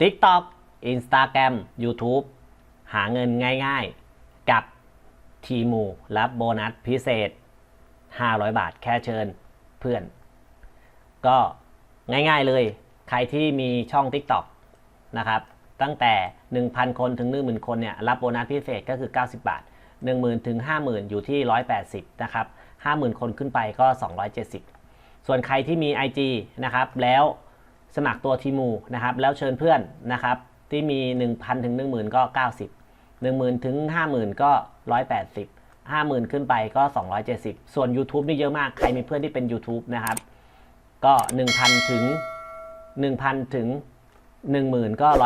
TikTok Instagram YouTube หาเงินง่ายๆ กับทีมูรับโบนัสพิเศษ 500 บาทแค่เชิญเพื่อน ก็ง่ายๆเลย ใครที่มีช่อง TikTok นะครับ ตั้งแต่ 1,000 คนถึง 10,000 คนเนี่ยรับโบนัสพิเศษก็คือ 90 บาท 10,000 ถึง 50,000 อยู่ที่ 180 นะครับ 50,000 คนขึ้นไปก็ 270 ส่วนใครที่มี IG นะครับแล้ว สมัครตัวทีมูนะครับ แล้วเชิญเพื่อนนะครับ ที่มี 1,000 ถึง 10,000 ก็ 90 10,000 ถึง 50,000 ก็ 180 50,000 ขึ้นไปก็ 270 ส่วน YouTube นี่เยอะมาก ใครมีเพื่อนที่เป็น YouTube นะครับ ก็ 1,000 ถึง 1,000 ถึง 10,000 ก็ 180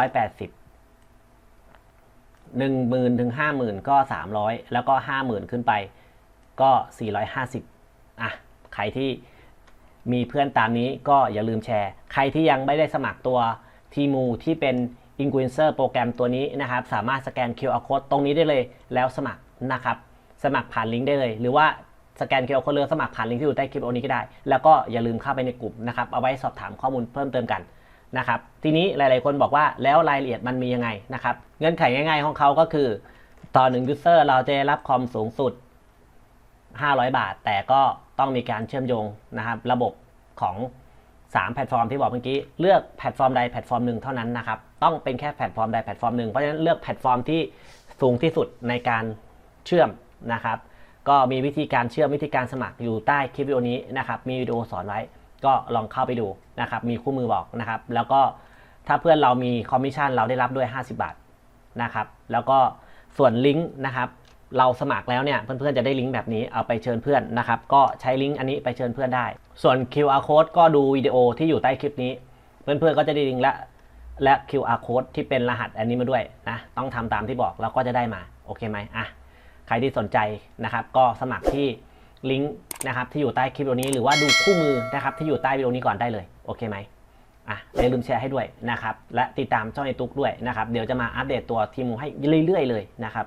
10,000 ถึง 50,000 ก็ 300 แล้วก็ 50,000 ขึ้นไปก็ 450 อะ ใครที่ มีเพื่อนตามนี้ก็อย่าลืมแชร์ ใครที่ยังไม่ได้สมัครตัวทีมูที่เป็น i n f l u e n c e r โปรแกรมตัวนี้นะครับ สามารถสแกน QR code ตรงนี้ได้เลยแล้วสมัครนะครับ สมัครผ่านลิงก์ได้เลย หรือว่าสแกน QR code หรือสมัครผ่านลิงก์ที่อยู่ใต้คลิปนี้ก็ได้ แล้วก็อย่าลืมเข้าไปในกลุ่มนะครับ เอาไว้สอบถามข้อมูลเพิ่มเติมกันนะครับ ทีนี้หลาย ๆ คนบอกว่าแล้วรายละเอียดมันมียังไงนะครับ เงื่อนไขง่าย ๆ ของเขาก็คือ ต่อ1 user เราจะรับคอมสูงสุด 500 บาท แต่ก็ต้องมีการเชื่อมโยงนะครับ ระบบของ 3 แพลตฟอร์มที่บอกเมื่อกี้ เลือกแพลตฟอร์มใดแพลตฟอร์มหนึ่งเท่านั้นนะครับ ต้องเป็นแค่แพลตฟอร์มใดแพลตฟอร์มหนึ่งเพราะฉะนั้นเลือกแพลตฟอร์มที่สูงที่สุดในการเชื่อมนะครับ ก็มีวิธีการเชื่อมวิธีการสมัครอยู่ใต้คลิปวิดีโอนี้นะครับ มีวิดีโอสอนไว้ ก็ลองเข้าไปดูนะครับ มีคู่มือบอกนะครับ แล้วก็ถ้าเพื่อนเรามีคอมมิชชั่นเราได้รับด้วย 50 บาทนะครับ แล้วก็ส่วนลิงก์นะครับ เราสมัครแล้วเนี่ยเพื่อนๆจะได้ลิงก์แบบนี้เอาไปเชิญเพื่อนนะครับก็ใช้ลิงก์อันนี้ไปเชิญเพื่อนได้ ส่วน QR code ก็ดูวิดีโอที่อยู่ใต้คลิปนี้ เพื่อนๆก็จะได้ลิงก์และและ QR code ที่เป็นรหัสอันนี้มาด้วยนะต้องทำตามที่บอกแล้วก็จะได้มาโอเคไหมอะใครที่สนใจนะครับก็สมัครที่ลิงก์นะครับที่อยู่ใต้คลิปวิดีโอนี้หรือว่าดูคู่มือนะครับที่อยู่ใต้วิดีโอนี้ก่อนได้เลยโอเคไหมอะอย่าลืมแชร์ให้ด้วยนะครับและติดตามช่องไอตุกด้วยนะครับเดี๋ยวจะมาอัปเดตตัวทีมหมูให้เรื่อยๆเลยนะครับ